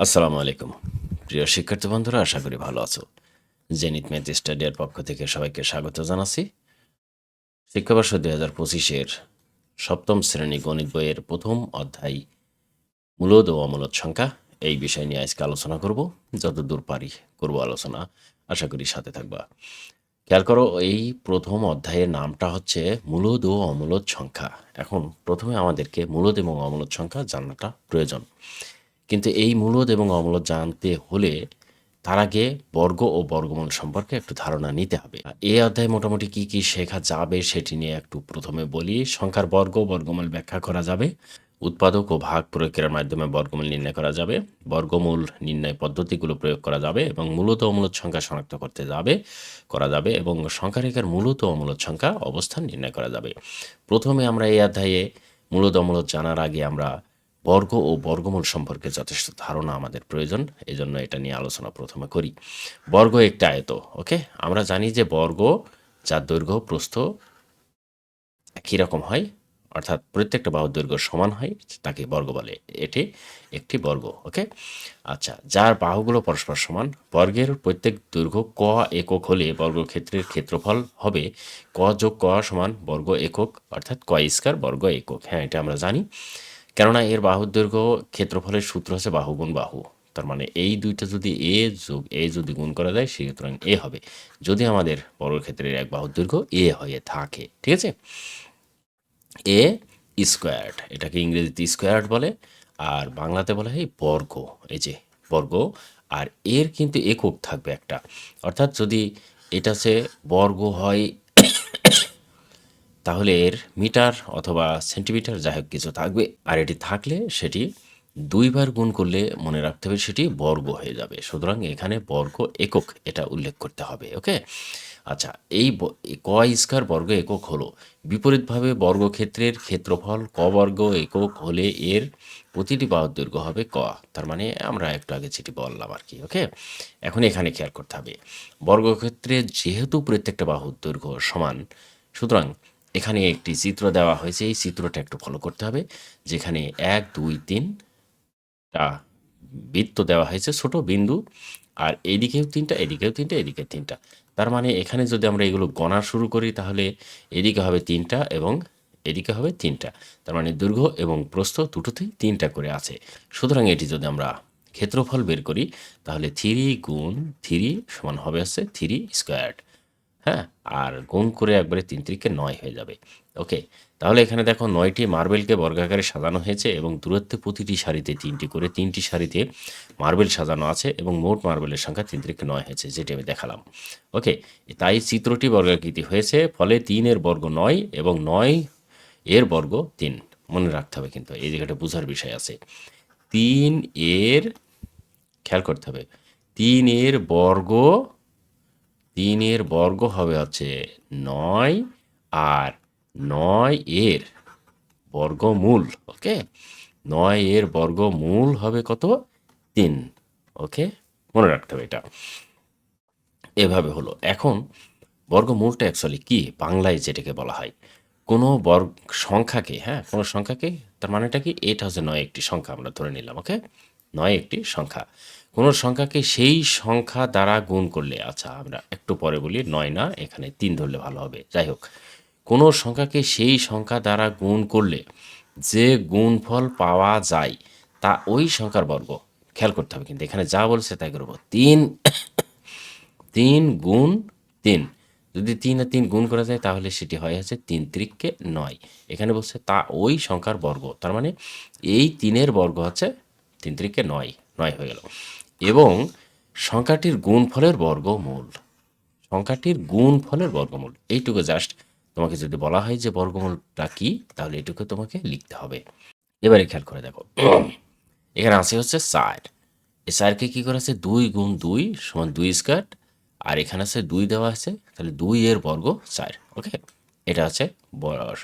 আসসালামু আলাইকুম। প্রিয় শিক্ষার্থী বন্ধুরা, আশা করি ভালো আছো। জেনিত ম্যাথ স্টাডিয়ার পক্ষ থেকে সবাইকে স্বাগত জানাচ্ছি। শিক্ষাবর্ষ দুই হাজার পঁচিশের সপ্তম শ্রেণি গণিত বইয়ের প্রথম অধ্যায় মূলদ ও অমূলদ সংখ্যা। এই বিষয় নিয়ে আজকে আলোচনা করব, যতদূর পারি করব আলোচনা। আশা করি সাথে থাকবা। খেয়াল করো, এই প্রথম অধ্যায়ের নামটা হচ্ছে মূলদ ও অমূলদ সংখ্যা। এখন প্রথমে আমাদেরকে মূলদ এবং অমূলদ সংখ্যা জানাটা প্রয়োজন। কিন্তু এই মূলদ এবং অমূলদ জানতে হলে তার আগে বর্গ ও বর্গমূল সম্পর্কে একটু ধারণা নিতে হবে। এই অধ্যায়ে মোটামুটি কি কি শেখা যাবে সেটি নিয়ে একটু প্রথমে বলি। সংখ্যার বর্গ বর্গমূল ব্যাখ্যা করা যাবে। উৎপাদক ও ভাগ প্রয়োগের মাধ্যমে বর্গমূল নির্ণয় করা যাবে। বর্গমূল নির্ণয় পদ্ধতিগুলো প্রয়োগ করা যাবে এবং মূলত অমূলত সংখ্যা শনাক্ত করতে যাবে, করা যাবে এবং সংখ্যারেখার মূলত অমূলত সংখ্যা অবস্থান নির্ণয় করা যাবে। প্রথমে আমরা এই অধ্যায়ে মূলত অমূলত জানার আগে আমরা বর্গ ও বর্গমূল সম্পর্কে যথেষ্ট ধারণা আমাদের প্রয়োজন এই জন্য এটা নিয়ে আলোচনা প্রথমে করি। বর্গ একটা আয়ত, ওকে? আমরা জানি যে বর্গ যার দৈর্ঘ্য, প্রস্থ একই রকম হয়, অর্থাৎ প্রত্যেকটা বাহুর দৈর্ঘ্য সমান হয়, তাকে বর্গ বলে। এটি একটি বর্গ, ওকে? আচ্ছা যার বাহুগুলো পরস্পর সমান, বর্গের প্রত্যেক দৈর্ঘ্য ক একক হলে বর্গক্ষেত্রের ক্ষেত্রফল হবে ক যোগ ক সমান বর্গ একক, অর্থাৎ ক স্কয়ার বর্গ একক। হ্যাঁ এটা আমরা জানি। কেননা এর বাহুর দৈর্ঘ্য ক্ষেত্রফলের সূত্র হচ্ছে বাহু গুণ বাহু। তার মানে এই দুইটা যদি এ যোগ এ যদি গুণ করা যায় সুতরাং এ হবে। যদি আমাদের বর্গক্ষেত্রের এক বাহুর দৈর্ঘ্য এ হয়ে থাকে, ঠিক আছে? এ স্কোয়ার্ড, এটাকে ইংরেজিতে স্কোয়ার্ড বলে, আর বাংলাতে বলা হয় বর্গ, এই যে বর্গ। আর এর কিন্তু একক থাকবে একটা। অর্থাৎ যদি এটা সে বর্গ হয় তাহলে এর মিটার অথবা সেন্টিমিটার যাই হোক কিছু থাকবে। আর এটি থাকলে সেটি দুইবার গুণ করলে মনে রাখতে হবে সেটি বর্গ হয়ে যাবে। সুতরাং এখানে বর্গ একক এটা উল্লেখ করতে হবে, ওকে? আচ্ছা এই ক স্কয়ার বর্গ একক হলো। বিপরীতভাবে বর্গক্ষেত্রের ক্ষেত্রফল ক বর্গ একক হলে এর প্রতিটি বাহুর দৈর্ঘ্য হবে ক। তার মানে আমরা একটু আগে যেটি বললাম আর কি, ওকে? এখন এখানে খেয়াল করতে হবে। বর্গক্ষেত্রে যেহেতু প্রত্যেকটা বাহুর দৈর্ঘ্য সমান, সুতরাং এখানে একটি চিত্র দেওয়া হয়েছে, এই চিত্রটা একটু ফলো করতে হবে, যেখানে এক, দুই তিনটা বৃত্ত দেওয়া হয়েছে, ছোট বিন্দু, আর এদিকেও তিনটা এদিকেও তিনটা, এদিকে তিনটা। তার মানে এখানে যদি আমরা এগুলো গণা শুরু করি, তাহলে এদিকে হবে তিনটা এবং এদিকে হবে তিনটা। তার মানে দৈর্ঘ্য এবং প্রস্থ দুটোতেই তিনটা করে আছে। সুতরাং এটি যদি আমরা ক্ষেত্রফল বের করি, তাহলে থ্রি গুণ থ্রি সমান হবে হচ্ছে থ্রি স্কোয়ার্ড। হ্যাঁ? আর গুণ করে একবারে তিন তিরিকে নয় হয়ে যাবে। ওকে তাহলে এখানে দেখো নয়টি মার্বেলকে বর্গাকারে সাজানো হয়েছে এবং দূরত্বে প্রতিটি সারিতে তিনটি করে তিনটি সারিতে মার্বেল সাজানো আছে এবং মোট মার্বেলের সংখ্যা তিন তিরিকে নয় হয়েছে, যেটি আমি দেখালাম। ওকে তাই চিত্রটি বর্গাকৃতি হয়েছে, ফলে তিনের বর্গ নয় এবং নয় এর বর্গ তিন। মনে রাখতে হবে কিন্তু, এই জায়গাটা বোঝার বিষয় আছে। তিন এর, খেয়াল করতে হবে, তিন এর বর্গ তিনের বর্গ হবে হচ্ছে নয় আর নয় এর বর্গমূল, ওকে? নয় এর বর্গমূল হবে কত? তিন, ওকে? মনে রাখতে হবে এটা। এভাবে হলো। এখন বর্গমূলটা অ্যাকচুয়ালি কি? বাংলায় যেটাকে বলা হয়। কোনো বর্গ সংখ্যাকে হ্যাঁ? কোনো সংখ্যাকে, তার মানেটা কি? এটা হচ্ছে নয় একটি সংখ্যা, আমরা ধরে নিলাম, ওকে? নয় একটি সংখ্যা। কোনো সংখ্যাকে সেই সংখ্যা দ্বারা গুণ করলে আচ্ছা আমরা একটু পরে বলি, নয় না, এখানে তিন ধরলে ভালো হবে। যাই হোক, কোনো সংখ্যাকে সেই সংখ্যা দ্বারা গুণ করলে যে গুণফল পাওয়া যায়, তা ওই সংখ্যার বর্গ। খেয়াল করতে হবে কিন্তু, এখানে যা বলছে তাই করব। তিন তিন গুণ তিন। যদি তিন আর তিন গুণ করা যায়, তাহলে সেটি হয় হচ্ছে তিন ত্রিককে নয়। এখানে বলছে তা ওই সংখ্যার বর্গ। তার মানে এই তিনের বর্গ হচ্ছে তিন ত্রিককে নয়। নয় হয়ে গেল। এবং সংখ্যাটির গুণফলের বর্গমূল। সংখ্যাটির গুণফলের বর্গমূল। এইটুকু জাস্ট তোমাকে যদি বলা হয় যে বর্গমূলটা কি, তাহলে এটুকু তোমাকে লিখতে হবে। এবারে খেয়াল করে দেখো। এখানে আছে হচ্ছে চার এই চারকে কী করা আছে? দুই গুণ দুই সমান দুই স্কোয়ার আর এখানে আছে দুই দেওয়া আছে, তাহলে দুই এর বর্গ চার ওকে এটা আছে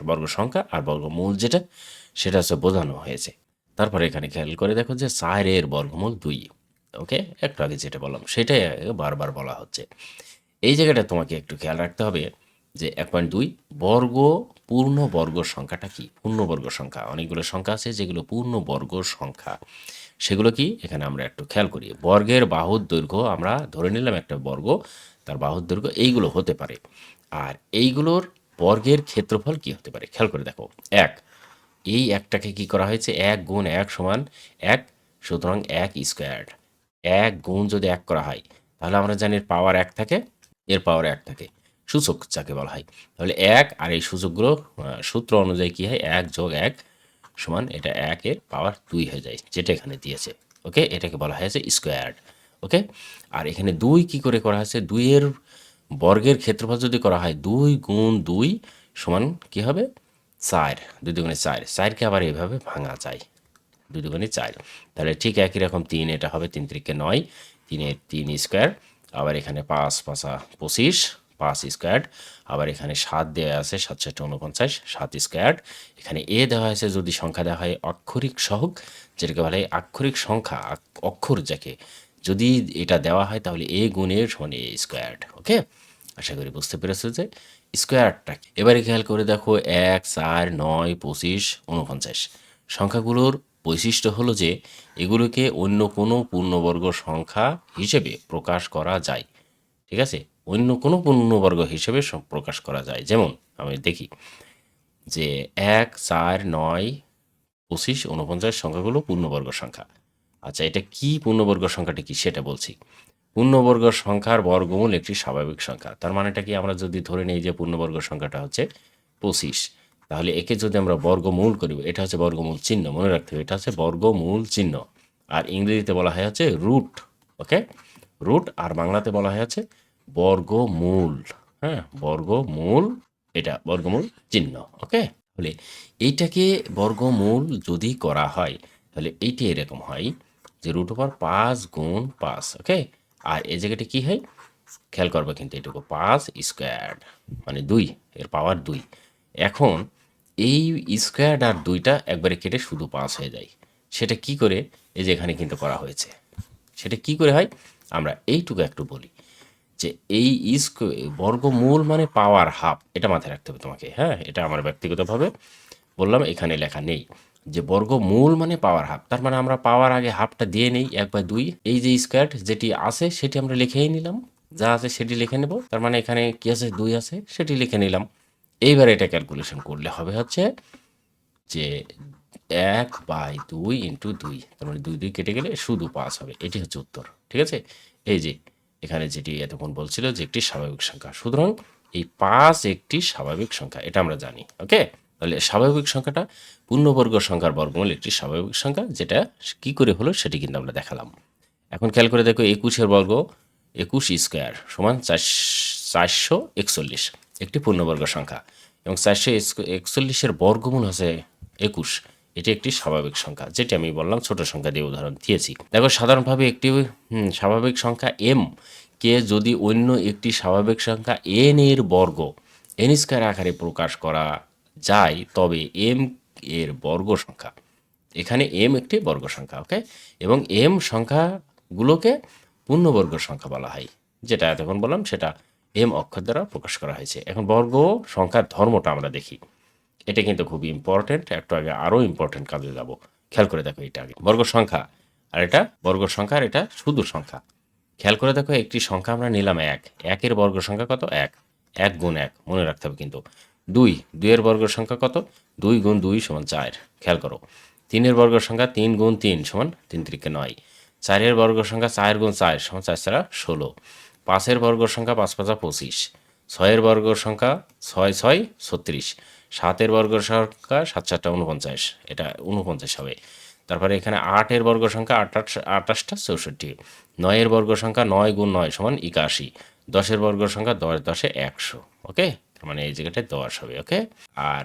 বর্গ সংখ্যা আর বর্গমূল যেটা, সেটা হচ্ছে বোঝানো হয়েছে। তারপরে এখানে খেয়াল করে দেখো যে চার এর বর্গমূল দুই। ওকে? একটু আগে যেটা বললাম, সেটাই বারবার বলা হচ্ছে। এই জায়গাটা তোমাকে একটু খেয়াল রাখতে হবে যে এক পয়েন্ট দুই, বর্গ পূর্ণ বর্গ সংখ্যাটা কি? পূর্ণ বর্গ সংখ্যা। অনেকগুলো সংখ্যা আছে যেগুলো পূর্ণ বর্গ সংখ্যা। সেগুলো কি? এখানে আমরা একটু খেয়াল করি। বর্গের বাহুর দৈর্ঘ্য আমরা ধরে নিলাম একটা বর্গ, তার বাহুর দৈর্ঘ্য এইগুলো হতে পারে। আর এইগুলোর বর্গের ক্ষেত্রফল কি হতে পারে? খেয়াল করে দেখো। এক, এই একটাকে কি করা হয়েছে? এক গুণ এক সমান এক, সুতরাং এক স্কোয়ার এক গুণ যদি এক করা হয়, তাহলে আমরা জানি এর পাওয়ার এক থাকে, এর পাওয়ার এক থাকে। সূচক যাকে বলা হয়। তাহলে এক আর এই সূচকগুলো সূত্র অনুযায়ী কী হয়? এক যোগ এক সমান এটা একের পাওয়ার দুই হয়ে যায়, যেটা এখানে দিয়েছে। ওকে এটাকে বলা হয়েছে স্কোয়ার্ড ওকে আর এখানে দুই কি করে করা হয়েছে? দুইয়ের বর্গের ক্ষেত্রফল যদি করা হয়, দুই গুণ দুই সমান কি হবে? চার। দুই দুগুণে চার। চারকে আবার এইভাবে ভাঙা যায়। দুই দুগুণে চার। তাহলে ঠিক একই রকম তিন এটা হবে তিন তিরিকে নয় তিনের তিন স্কোয়ার। আবার এখানে পাঁচ পাঁচা পঁচিশ পাঁচ স্কোয়ার আবার এখানে সাত দেওয়া আছে সাত সাতটা উনপঞ্চাশ সাত স্কোয়ার এখানে এ দেওয়া হয়েছে যদি সংখ্যা দেওয়া হয় অক্ষরিক সহক যেটাকে বলা হয় আক্ষরিক সংখ্যা অক্ষর যাকে। যদি এটা দেওয়া হয় তাহলে এ গুণের সমান এ স্কোয়ার ওকে? আশা করি বুঝতে পেরেছ যে স্কোয়ারটা এবারে খেয়াল করে দেখো এক চার নয় পঁচিশ উনপঞ্চাশ। সংখ্যাগুলোর বৈশিষ্ট্য হলো যে এগুলোকে অন্য কোনো পূর্ণবর্গ সংখ্যা হিসেবে প্রকাশ করা যায়। ঠিক আছে? অন্য কোনো পূর্ণবর্গ হিসেবে প্রকাশ করা যায়। যেমন আমি দেখি যে এক, চার, নয়, পঁচিশ উনপঞ্চাশ সংখ্যাগুলো পূর্ণবর্গ সংখ্যা। আচ্ছা এটা কি পূর্ণবর্গ সংখ্যাটা কি সেটা বলছি। পূর্ণবর্গ সংখ্যার বর্গমূল একটি স্বাভাবিক সংখ্যা। তার মানেটা কি? আমরা যদি ধরে নিই যে পূর্ণবর্গ সংখ্যাটা হচ্ছে পঁচিশ। তাহলে একে যদি আমরা বর্গমূল করি, এটা হচ্ছে বর্গমূল চিহ্ন, মনে রাখতে হবে, এটা হচ্ছে বর্গমূল চিহ্ন। আর ইংরেজিতে বলা হয় হচ্ছে রুট, ওকে? রুট আর বাংলাতে বলা হয় হচ্ছে বর্গমূল হ্যাঁ? বর্গমূল, এটা বর্গমূল চিহ্ন, ওকে? তাহলে এইটাকে বর্গমূল যদি করা হয়, তাহলে এইটি এরকম হয় যে রুট ওভার পাঁচ গুণ পাঁচ, ওকে? আর এই জায়গাটা কী হয়? খেয়াল করবে কিন্তু এটুকু, পাঁচ স্কোয়ার মানে দুই, এর পাওয়ার দুই। এখন এই স্কোয়ার আর দুইটা একবারে কেটে শুধু পাঁচ হয়ে যায়। সেটা কি করে? এই যে এখানে কিন্তু করা হয়েছে। সেটা কি করে হয়? আমরা এইটুকু একটু বলি যে এই বর্গমূল মানে পাওয়ার হাফ এটা মাথায় রাখতে হবে তোমাকে হ্যাঁ? এটা আমার ব্যক্তিগতভাবে বললাম, এখানে লেখা নেই যে বর্গমূল মানে পাওয়ার হাফ তার মানে আমরা পাওয়ার আগে হাফটা দিয়ে নেই, এক বাই দুই। এই যে স্কোয়ার যেটি আছে, সেটি আমরা লিখেই নিলাম। যা আছে, সেটি লিখে নেব। তার মানে এখানে কি আছে? দুই আছে, সেটি লিখে নিলাম। এইবার এটা ক্যালকুলেশন করলে হবে হচ্ছে যে এক বাই দুই ইন্টু দুই। তার মানে দুই দুই কেটে গেলে শুধু পাঁচ হবে। এটি হচ্ছে উত্তর, ঠিক আছে? এই যে, এখানে যেটি এতক্ষণ বলছিল যে একটি স্বাভাবিক সংখ্যা। সুতরাং এই পাঁচ একটি স্বাভাবিক সংখ্যা, এটা আমরা জানি, ওকে? তাহলে স্বাভাবিক সংখ্যাটা পূর্ণবর্গ সংখ্যার বর্গমূল একটি স্বাভাবিক সংখ্যা, যেটা কি করে হলো সেটি কিন্তু আমরা দেখালাম। এখন খেয়াল করে দেখো একুশের বর্গ একুশ স্কোয়ার সমান চারশো একচল্লিশ। একটি পূর্ণবর্গ সংখ্যা এবং চারশো একচল্লিশের বর্গমূল হচ্ছে একুশ। এটি একটি স্বাভাবিক সংখ্যা, যেটি আমি বললাম ছোট সংখ্যা দিয়ে উদাহরণ দিয়েছি। দেখো, সাধারণভাবে একটি স্বাভাবিক সংখ্যা এম কে যদি অন্য একটি স্বাভাবিক সংখ্যা এন এর বর্গ এন স্কোয়ার আকারে প্রকাশ করা যায়, তবে এম এর বর্গ সংখ্যা, এখানে এম একটি বর্গ সংখ্যা ওকে এবং এম সংখ্যাগুলোকে পূর্ণবর্গ সংখ্যা বলা হয়, যেটা এতক্ষণ বললাম, সেটা এম অক্ষর দ্বারা প্রকাশ করা হয়েছে। এখন বর্গ সংখ্যার ধর্মটা আমরা দেখি। এটা কিন্তু খুব ইম্পর্টেন্ট একটু আগে আরও ইম্পর্টেন্ট কাজে যাব। খেয়াল করে দেখো এটা আগে। বর্গ সংখ্যা, আর এটা বর্গ সংখ্যা, আর এটা শুধু সংখ্যা। খেয়াল করে দেখো একটি সংখ্যা আমরা নিলাম এক। একের বর্গ সংখ্যা কত? এক। এক গুণ এক, মনে রাখতে হবে কিন্তু। দুই, দুইয়ের বর্গ সংখ্যা কত? দুই গুণ দুই সমান চার। খেয়াল করো। তিনের বর্গ সংখ্যা তিন গুণ তিন সমান তিন তিরিকে নয়। চারের বর্গ সংখ্যা চার গুণ চার সমান চার ছাড়া ষোলো। পাঁচের বর্গ সংখ্যা পাঁচ পাঁচা পঁচিশ। ছয়ের বর্গ সংখ্যা ছয় ছয় ছত্রিশ। সাতের বর্গ সংখ্যা সাত চারটা উনপঞ্চাশ। এটা উনপঞ্চাশ হবে। তারপরে এখানে আটের বর্গ সংখ্যা আটাশ আটাশটা চৌষট্টি। নয়ের বর্গ সংখ্যা নয় গুণ নয় সমান একাশি। দশের বর্গ সংখ্যা দশ দশে একশো। ওকে? তার মানে এই জায়গাটায় দশ হবে, ওকে? আর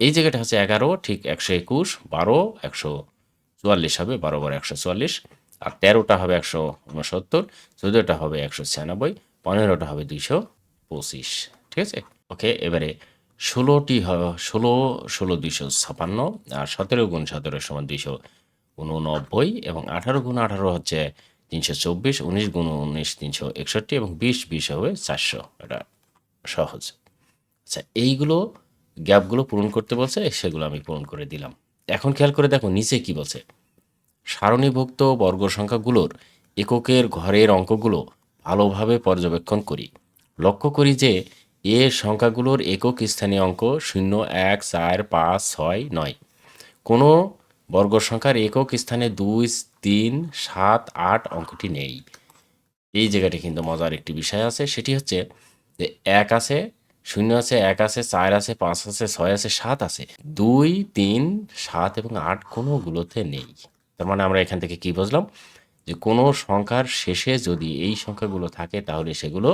এই জায়গাটা হচ্ছে এগারো, ঠিক একশো একুশ, বারো, একশো চুয়াল্লিশ হবে। বারো বারো একশো চুয়াল্লিশ। আর তেরোটা হবে একশো উনসত্তর, চোদ্দোটা হবে একশো ছিয়ানব্বই, পনেরোটা হবে দুইশো পঁচিশ। ঠিক আছে? ওকে, এবারে ষোলোটি ষোলো ষোলো দুইশো ছাপান্ন আর সতেরো গুণ সতেরো সমান দুইশো উননব্বই এবং আঠারো গুণ আঠারো হচ্ছে তিনশো চব্বিশ, উনিশ গুণ উনিশ তিনশো একষট্টি এবং বিশ বিশ হবে চারশো। এটা সহজ। আচ্ছা এইগুলো গ্যাপগুলো পূরণ করতে বলছে, সেগুলো আমি পূরণ করে দিলাম। এখন খেয়াল করে দেখো, নিচে কি বলছে? সারণীভুক্ত বর্গ সংখ্যাগুলোর এককের ঘরের অঙ্কগুলো ভালোভাবে পর্যবেক্ষণ করি। লক্ষ্য করি যে এ সংখ্যাগুলোর একক স্থানীয় অঙ্ক শূন্য, এক, চার, পাঁচ, ছয়, নয়। কোনো বর্গ সংখ্যার একক স্থানে দুই, তিন, সাত, আট অঙ্কটি নেই। এই জায়গাটি কিন্তু মজার একটি বিষয় আছে, সেটি হচ্ছে যে এক আছে, শূন্য আছে, এক আছে, চার আছে, পাঁচ আছে, ছয় আছে, সাত আছে। দুই, তিন, সাত এবং আট কোনোগুলোতে নেই। তার মানে আমরা এখান থেকে কি বুঝলাম? যে কোনো সংখ্যার শেষে যদি এই সংখ্যাগুলো থাকে, তাহলে সেগুলো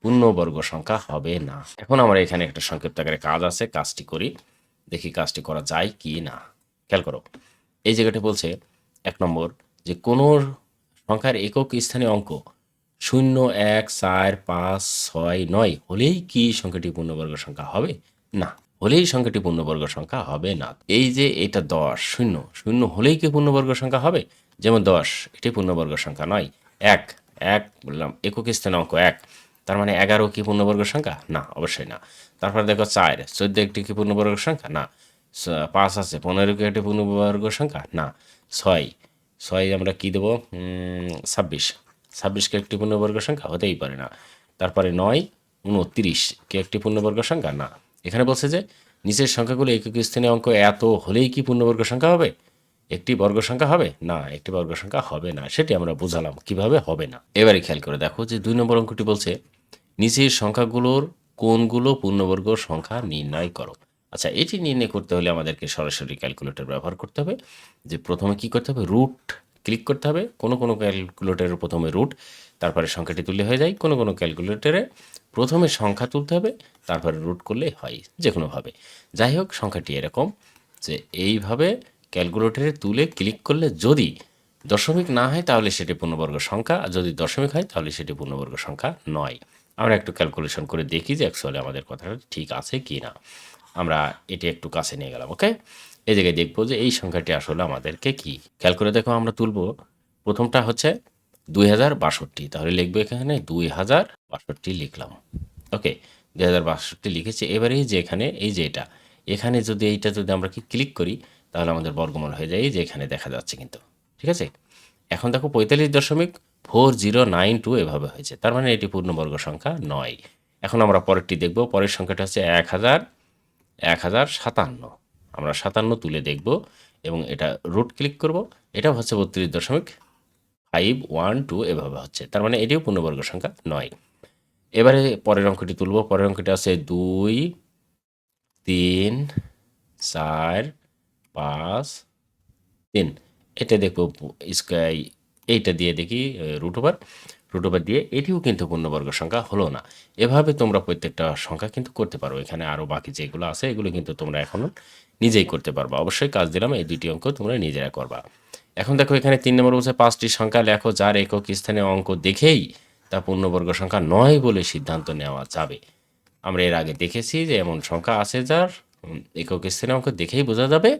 পূর্ণবর্গ সংখ্যা হবে না। এখন আমরা এখানে একটা সংক্ষিপ্ত আকারে কাজ আছে, কাজটি করি। দেখি কাজটি করা যায় কি না। খেয়াল করো, এই জায়গাটি বলছে এক নম্বর যে কোনো সংখ্যার একক স্থানীয় অঙ্ক শূন্য, এক, চার, পাঁচ, ছয়, নয় হলেই কি সংখ্যাটি পূর্ণবর্গ সংখ্যা হবে? না। হলেই সংখ্যাটি পূর্ণবর্গ সংখ্যা হবে না। এই যে এটা দশ, শূন্য শূন্য হলেই কি পূর্ণবর্গ সংখ্যা হবে? যেমন দশ, এটি পূর্ণবর্গ সংখ্যা নয়। এক এক, বললাম, একক স্থানে অঙ্ক এক। তার মানে এগারো কি পূর্ণবর্গ সংখ্যা? না, অবশ্যই না। তারপর দেখো চার, চোদ্দ একটি কি পূর্ণবর্গ সংখ্যা? না। পাঁচ আছে, পনেরো কি একটি পূর্ণবর্গ সংখ্যা? না। ছয় ছয় আমরা কি দেবো? ছাব্বিশ। ছাব্বিশকে একটি পূর্ণবর্গ সংখ্যা? হতেই পারে না। তারপরে নয়, উনত্রিশ কে একটি পূর্ণবর্গ সংখ্যা? না। এখানে বলছে যে, নিচের সংখ্যাগুলো একক স্থানীয় অঙ্ক এত হলেই কি পূর্ণবর্গ সংখ্যা হবে? একটি বর্গ সংখ্যা হবে? না, একটি বর্গ সংখ্যা হবে না, সেটি আমরা বুঝালাম, কীভাবে হবে না। এবারে খেয়াল করে দেখো যে দুই নম্বর অঙ্কটি বলছে, নিচের সংখ্যাগুলোর কোনগুলো পূর্ণবর্গ সংখ্যা নির্ণয় করো। আচ্ছা এটি নির্ণয় করতে হলে আমাদেরকে সরাসরি ক্যালকুলেটর ব্যবহার করতে হবে, যে প্রথমে কি করতে হবে? রুট ক্লিক করতে হবে, কোনো কোনো ক্যালকুলেটরের প্রথমে রুট তারপরে সংখ্যাটি তুললে হয়ে যায়। কোনো কোনো ক্যালকুলেটরে প্রথমে সংখ্যা তুলতে হবে, তারপরে রুট করলেই হয় যে কোনোভাবে যাই হোক, সংখ্যাটি এরকম যে এইভাবে ক্যালকুলেটরে তুলে ক্লিক করলে যদি দশমিক না হয়, তাহলে সেটি পূর্ণবর্গ সংখ্যা, আর যদি দশমিক হয়, তাহলে সেটি পূর্ণবর্গ সংখ্যা নয়। আমরা একটু ক্যালকুলেশন করে দেখি যে অ্যাকচুয়ালি আমাদের কথাটা ঠিক আছে কি না আমরা এটি একটু কাছে নিয়ে গেলাম ওকে এই জায়গায় দেখব যে এই সংখ্যাটি আসলে আমাদেরকে কি? খেয়াল করে দেখো, আমরা তুলবো। প্রথমটা হচ্ছে দুই হাজার বাষট্টি। তাহলে লিখব এখানে দুই হাজার বাষট্টি লিখলাম। ওকে দুই হাজার বাষট্টি লিখেছি। এবারে যে এখানে, এই যে এটা। এখানে যদি এইটা যদি আমরা কি ক্লিক করি, তাহলে আমাদের বর্গমূল হয়ে যায়। যে এখানে দেখা যাচ্ছে কিন্তু। ঠিক আছে? এখন দেখো পঁয়তাল্লিশ দশমিক ফোর জিরো নাইন টু এভাবে হয়েছে। তার মানে এটি পূর্ণবর্গ সংখ্যা নয়। এখন আমরা পরেরটি দেখব। পরের সংখ্যাটা হচ্ছে এক হাজার এক হাজার সাতান্ন। আমরা সাতান্ন তুলে দেখব এবং এটা রুট ক্লিক করব। এটা হচ্ছে বত্রিশ দশমিক ফাইভ ওয়ান টু এভাবে হচ্ছে। তার মানে এটিও পূর্ণবর্গ সংখ্যা নয়। এবারে পরের অঙ্কটি তুলব। পরের অঙ্কটি আছে দুই, তিন, চার, পাঁচ, তিন। এটা দেখব স্কাই এইটা দিয়ে দেখি রুট ওভার রুট ওভার দিয়ে এটিও কিন্তু পূর্ণবর্গ সংখ্যা হলো না। এভাবে তোমরা প্রত্যেকটা সংখ্যা কিন্তু করতে পারো। এখানে আরও বাকি যেগুলো আছে, এগুলো কিন্তু তোমরা এখনও নিজেই করতে পারবা। অবশ্যই কাজ দিলাম, এই দুটি অঙ্ক তোমরা নিজেরা করবা। এখন দেখো এখানে তিন নম্বর বলছে, পাঁচটি সংখ্যা লেখো, যার একক স্থানে অঙ্ক দেখেই তা পূর্ণবর্গ সংখ্যা নয় বলে সিদ্ধান্ত নেওয়া যাবে। আমরা এর আগে দেখেছি যে এমন সংখ্যা আছে যার একক স্থানে অঙ্ক দেখেই বোঝা যাবে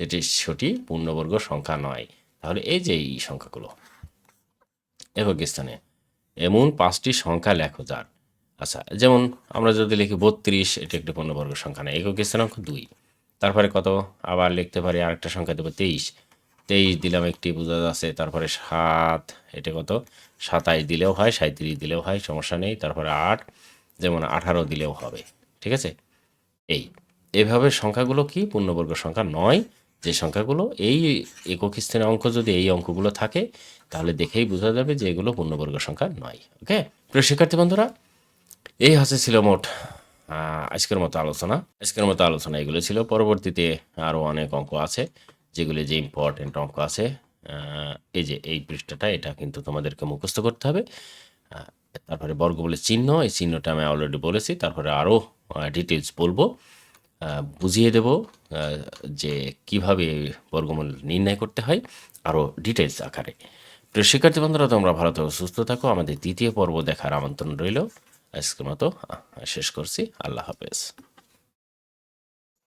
যেটি সেটি পূর্ণবর্গ সংখ্যা নয়। তাহলে এই যে এই সংখ্যাগুলো, একক স্থানে এমন পাঁচটি সংখ্যা লেখো যার। আচ্ছা যেমন আমরা যদি লিখি বত্রিশ, এটি একটি পূর্ণবর্গ সংখ্যা নয়, একক স্থানে অঙ্ক দুই। তারপরে কত? আবার লিখতে পারি আরেকটা সংখ্যা দেবো তেইশ। তেইশ দিলাম একটি বোঝা যাচ্ছে তারপরে সাত, এটা কত? সাতাইশ দিলেও হয় সাঁত্রিশ দিলেও হয়, সমস্যা নেই, তারপরে আট, যেমন আঠারো দিলেও হবে, ঠিক আছে? এই, এভাবে সংখ্যাগুলো কি? পূর্ণবর্গ সংখ্যা নয়, যে সংখ্যাগুলো, এই একক স্থানের অঙ্ক যদি এই অঙ্কগুলো থাকে, তাহলে দেখেই বোঝা যাবে যে এগুলো পূর্ণবর্গ সংখ্যা নয়, ওকে? প্রিয় শিক্ষার্থী বন্ধুরা, এই হচ্ছে ছিল মোট আজকের মতো আলোচনা। আজকের মতো আলোচনা এগুলো ছিল, পরবর্তীতে আরও অনেক অঙ্ক আছে। যেগুলো যে ইম্পর্টেন্ট অঙ্ক আছে এই যে এই পৃষ্ঠাটা, এটা কিন্তু তোমাদেরকে মুখস্থ করতে হবে। তারপরে বর্গমূলের চিহ্ন, এই চিহ্নটা আমি অলরেডি বলেছি। তারপরে আরও ডিটেলস বলব। বুঝিয়ে দেব যে কীভাবে বর্গমূল নির্ণয় করতে হয় আরও ডিটেলস আকারে। প্রিয় শিক্ষার্থী বন্ধুরা, তোমরা ভালো থাকো, সুস্থ থাকো। আমাদের দ্বিতীয় পর্ব দেখার আমন্ত্রণ রইল। আজকের মতো শেষ করছি। আল্লাহ হাফেজ।